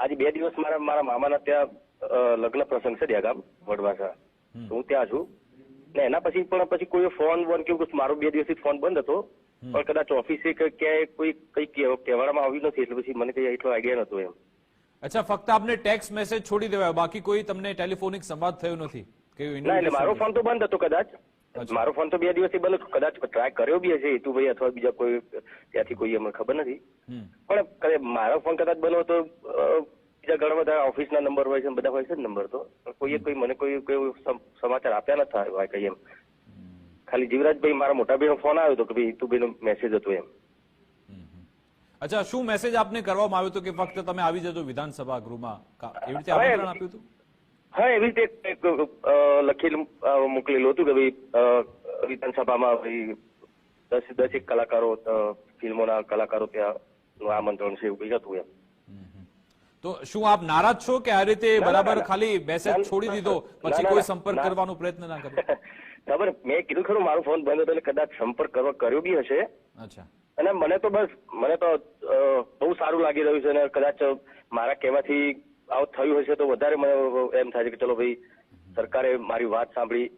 આજે બે દિવસ મારા મારા મામાના ત્યાં લગ્ન પ્રસંગ છે દેગામ વડવાસા હું ત્યાં છું. ને એના પછી પણ પછી કોઈ ફોન કેવું કે મારો બે દિવસથી ફોન બંધ હતો. પણ કદાચ ઓફિસે ક્યાંય કોઈ કઈ કહેવા- કહેવામાં આવ્યું નથી એટલે પછી મને કઈ એટલો આઈડિયા નતો એમ. અચ્છા ફક્ત આપને ટેક્સ મેસેજ છોડી દેવાય બાકી કોઈ તમને ટેલિફોનિક સંવાદ થયો નથી? મારો ફોન તો બંધ હતો કદાચ. મારો ફોન તો બે દિવસથી બંધ કદાચ ટ્રાય કર્યો બી હશે હેતુભાઈ અથવા બીજા કોઈ ત્યાંથી કોઈ અમને ખબર નથી. પણ મારો ફોન કદાચ બન્યો તો બીજા ઘણા બધા ઓફિસના નંબર હોય છે બધા હોય છે નંબર તો. કોઈએ કોઈ મને કોઈ કોઈ સમાચાર આપ્યા નથી હોય કઈ એમ. ખાલી જીવરાજભાઈ મારા મોટા ભાઈનો ફોન આવ્યો હતો કે ભાઈ હેતુભાઈનો મેસેજ હતો એમ. અચ્છા શું મેસેજ આપને કરવામાં આવ્યો હતો કે ફક્ત તમે આવી જજો વિધાનસભા ગૃહમાં? એવી રીતે આમંત્રણ આપ્યું હતું? હા એવી રીતે લખેલું મોકલેલું હતું કે ભાઈ વિધાનસભામાં ભાઈ દસ દસ એક કલાકારો ફિલ્મોના કલાકારો ત્યાં નું આમંત્રણ છે એવું હતું એમ. તો શું આપ નારાજ છો કે આ રીતે બરાબર ખાલી મેસેજ છોડી દીધો? પછી કોઈ સંપર્ક. કરવાનો પ્રયત્ન ના કર્યો? ખબર મેં કીધું ખરું મારો ફોન બંધ હતો એટલે કદાચ સંપર્ક કરવા કર્યો બી હશે. અચ્છા. અને મને તો બસ મને તો બહુ સારું લાગી રહ્યું છે અને કદાચ મારા કહેવાથી આવું થયું હશે તો વધારે મને એમ થાય છે કે ચલો ભાઈ સરકારે મારી વાત સાંભળી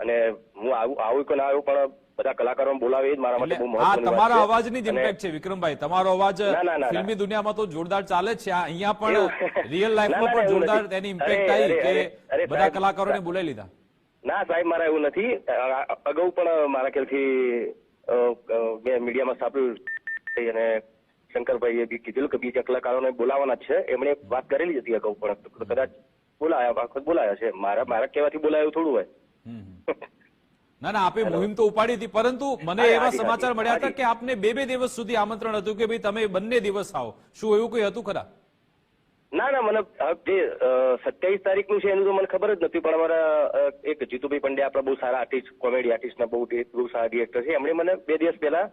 અને હું આવું આવું કે ના આવ્યું પણ બધા કલાકારો બોલાવે જ મારા માટે બહુ મહત્વની તમારા. અવાજની જ ઇમ્પેક્ટ છે વિક્રમભાઈ. તમારો અવાજ ફિલ્મી દુનિયામાં તો જોરદાર ચાલે છે. અહીંયા પણ રિયલ લાઈફમાં પણ જોરદાર તેની ઇમ્પેક્ટ આવી કે બધા કલાકારોને બોલાવી લીધા. ના સાહેબ મારા એવું નથી. અગાઉ પણ મારા ખ્યાલથી મેં મીડિયામાં સાંભળ્યું અને શંકરભાઈએ બી કીધેલું કે બીજા કલાકારોને બોલાવવાના છે. એમણે વાત કરેલી હતી અગાઉ પણ. કદાચ બોલાયા વખત બોલાયા છે. મારા મારા કહેવાથી બોલાયું થોડું હોય. ના ના આપે મુહિમ તો ઉપાડી હતી પરંતુ મને એવા સમાચાર મળ્યા હતા કે આપને બે બે દિવસ સુધી આમંત્રણ હતું કે ભાઈ તમે બંને દિવસ આવો. શું એવું કોઈ હતું ખરા? ના ના મને જે સત્યાવીસ તારીખનું છે એનું તો મને ખબર જ નથી પણ અમારા એક જીતુભાઈ પંડ્યા આપણા બહુ સારા આર્ટિસ્ટ કોમેડી આર્ટિસ્ટના બહુ બહુ સારા ડિરેક્ટર છે. એમણે મને બે દિવસ પહેલા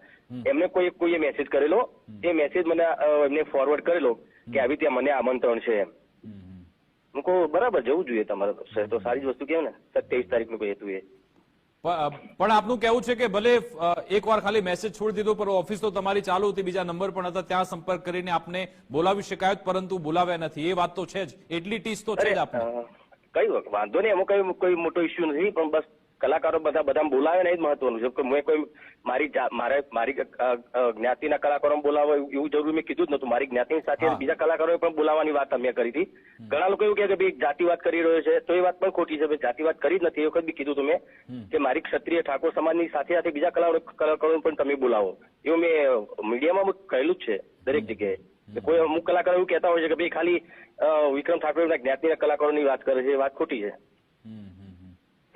એમને કોઈ કોઈએ મેસેજ કરેલો. એ મેસેજ મને એમને ફોરવર્ડ કરેલો કે આવી ત્યાં મને આમંત્રણ છે એમ. હું કહું બરાબર જવું જોઈએ તમારે તો. સારી જ વસ્તુ કેવું ને. સત્યાવીસ તારીખનું કોઈ હતું એ. પણ આપનું કેવું છે કે ભલે એકવાર ખાલી મેસેજ છોડી દીધો પણ ઓફિસ તો તમારી ચાલુ હતી બીજા નંબર પણ હતા ત્યાં સંપર્ક કરીને આપને બોલાવી શકાય પરંતુ બોલાવ્યા નથી. એ વાત તો છે જ. એટલી ટીસ તો છે જ આપને. કઈ વાંધો નહીં એમાં કઈ કોઈ મોટો ઇસ્યુ નથી પણ બસ કલાકારો બધા બધા બોલાવે ને એ જ મહત્વનું. છે કે મેં કોઈ મારી મારે મારી જ્ઞાતિના કલાકારો બોલાવો એવું જરૂરી મેં કીધું જ નતું મારી જ્ઞાતિની સાથે. બીજા કલાકારોએ પણ બોલાવવાની વાત અમે કરી હતી. ઘણા લોકો એવું કહે કે ભાઈ જાતિવાદ કરી રહ્યો છે તો એ વાત પણ ખોટી છે. જાતિવાદ કરી જ નથી. એ વખત બી કીધું તમે કે મારી ક્ષત્રિય ઠાકોર સમાજની સાથે સાથે બીજા કલાકારો પણ તમે બોલાવો. એવું મેં મીડિયામાં કહેલું જ છે દરેક જગ્યાએ. કોઈ અમુક કલાકારો એવું કહેતા હોય છે કે ભાઈ ખાલી વિક્રમ ઠાકોરના જ્ઞાતિના કલાકારોની વાત કરે છે એ વાત ખોટી છે.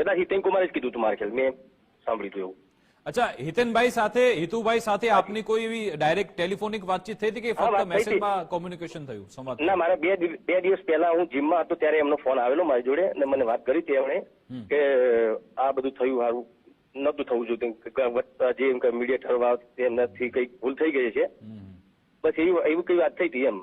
કદાચ હિતેન કુમારે જ કીધું હતું મારા ખ્યાલ મેં સાંભળ્યું હતું એવું. અચ્છા હિતેનભાઈ સાથે હિતુભાઈ સાથે આપની કોઈ એવી ડાયરેક્ટ ટેલિફોનિક વાતચીત થઈ હતી કે ફક્ત. મેસેજમાં કોમ્યુનિકેશન થયું સંવાદ ના મારે બે બે દિવસ પહેલા હું જીમમાં હતો ત્યારે એમનો ફોન આવેલો મારી જોડે અને મને વાત કરી હતી એમણે કે આ બધું થયું સારું નતું થવું જોઈએ જે એમ કે મીડિયેટર એમનાથી કઈ ભૂલ થઈ ગઈ છે. બસ એવી એવી કઈ વાત થઈ હતી એમ.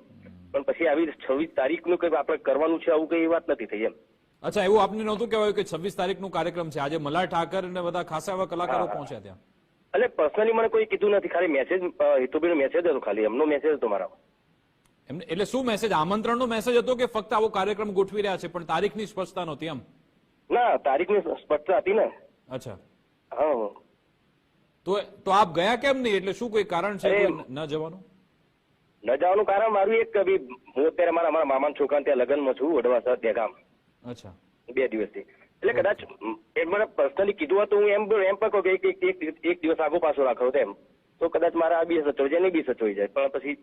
પણ પછી આવી છવ્વીસ તારીખનું કઈ આપણે કરવાનું છે આવું કઈ વાત નથી થઈ એમ. અચ્છા એવું આપને નહોતું કહેવાયું કે છવ્વીસ તારીખનું કાર્યક્રમ છે. આજે મલાર ઠાકર અને બધા ખાસા એવા કલાકારો. પહોંચ્યા ત્યાં. એટલે પર્સનલી મને કોઈ કીધું નથી. ખાલી મેસેજ હિતુભાઈનો મેસેજ હતો ખાલી. એમનો મેસેજ હતો મારા એમને એટલે શું મેસેજ આમંત્રણનો મેસેજ હતો કે ફક્ત આવો કાર્યક્રમ ગોઠવી રહ્યા છે? પણ તારીખની સ્પષ્ટતા નહોતી એમ? ના તારીખની સ્પષ્ટતા હતી ને. અચ્છા. હા તો તો આપ ગયા કેમ નહીં? એટલે શું કોઈ કારણ છે? ન જવાનું? ન જવાનું કારણ મારું એક હું અત્યારે મારા મારા મામાના છોકરા ત્યાં લગ્નમાં છું વડવાસા ત્યાં ગામ. અચ્છા. બે દિવસથી. એટલે કદાચ એ મને પર્સનલી કીધું હતું હું એમ એમ પણ કહું કે એક દિવસ આગો પાછો રાખો તેમ તો કદાચ મારા આ બી સચવાઈ જાય નહીં બી સચવાઈ જાય. પણ પછી